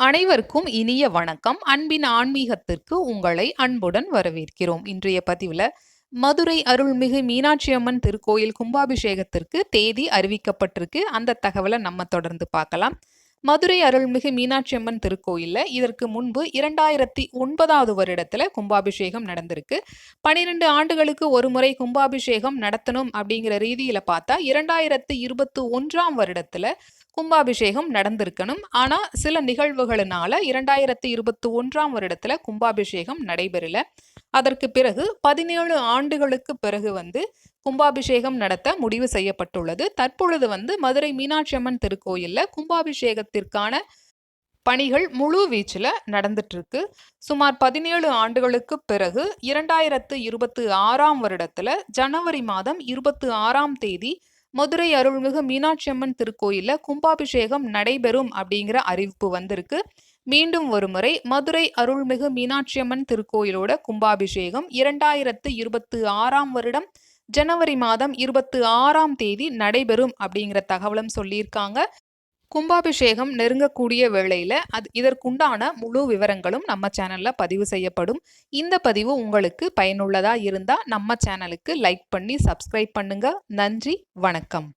அனைவருக்கும் இனிய வணக்கம். அன்பின் ஆன்மீகத்திற்கு உங்களை அன்புடன் வரவேற்கிறோம். இன்றைய பதிவில் மதுரை அருள்மிகு மீனாட்சி அம்மன் திருக்கோயில் கும்பாபிஷேகத்திற்கு தேதி அறிவிக்கப்பட்டிருக்கு. அந்த தகவலை நம்ம தொடர்ந்து பார்க்கலாம். மதுரை அருள்மிகு மீனாட்சி அம்மன் திருக்கோயிலில் இதற்கு முன்பு இரண்டாயிரத்தி ஒன்பதாவது வருடத்தில் கும்பாபிஷேகம் நடந்திருக்கு. பனிரெண்டு ஆண்டுகளுக்கு ஒரு முறை கும்பாபிஷேகம் நடத்தணும் அப்படிங்கிற ரீதியில் பார்த்தா இரண்டாயிரத்தி இருபத்தி ஒன்றாம் வருடத்தில் கும்பாபிஷேகம் நடந்திருக்கணும். ஆனால் சில நிகழ்வுகளினால இரண்டாயிரத்தி இருபத்தி ஒன்றாம் வருடத்தில் கும்பாபிஷேகம் நடைபெறல. அதற்கு பிறகு பதினேழு ஆண்டுகளுக்கு பிறகு வந்து கும்பாபிஷேகம் நடத்த முடிவு செய்யப்பட்டுள்ளது. தற்பொழுது வந்து மதுரை மீனாட்சி அம்மன் திருக்கோயிலில் கும்பாபிஷேகத்திற்கான பணிகள் முழு வீச்சில் நடந்துட்டுருக்கு சுமார் பதினேழு ஆண்டுகளுக்கு பிறகு இரண்டாயிரத்து இருபத்தி ஆறாம் வருடத்தில் ஜனவரி மாதம் இருபத்தி ஆறாம் தேதி மதுரை அருள்மிகு மீனாட்சி அம்மன் திருக்கோயிலில் கும்பாபிஷேகம் நடைபெறும் அப்படிங்கிற அறிவிப்பு வந்திருக்கு. மீண்டும் ஒருமுறை மதுரை அருள்மிகு மீனாட்சியம்மன் திருக்கோயிலோட கும்பாபிஷேகம் இரண்டாயிரத்து இருபத்தி ஆறாம் வருடம் ஜனவரி மாதம் இருபத்தி ஆறாம் தேதி நடைபெறும் அப்படிங்கிற தகவலும் சொல்லியிருக்காங்க. கும்பாபிஷேகம் நெருங்கக்கூடிய வேளையில் அது இதற்குண்டான முழு விவரங்களும் நம்ம சேனலில் பதிவு செய்யப்படும். இந்த பதிவு உங்களுக்கு பயனுள்ளதாக இருந்தால் நம்ம சேனலுக்கு லைக் பண்ணி சப்ஸ்கிரைப் பண்ணுங்கள் நன்றி வணக்கம்.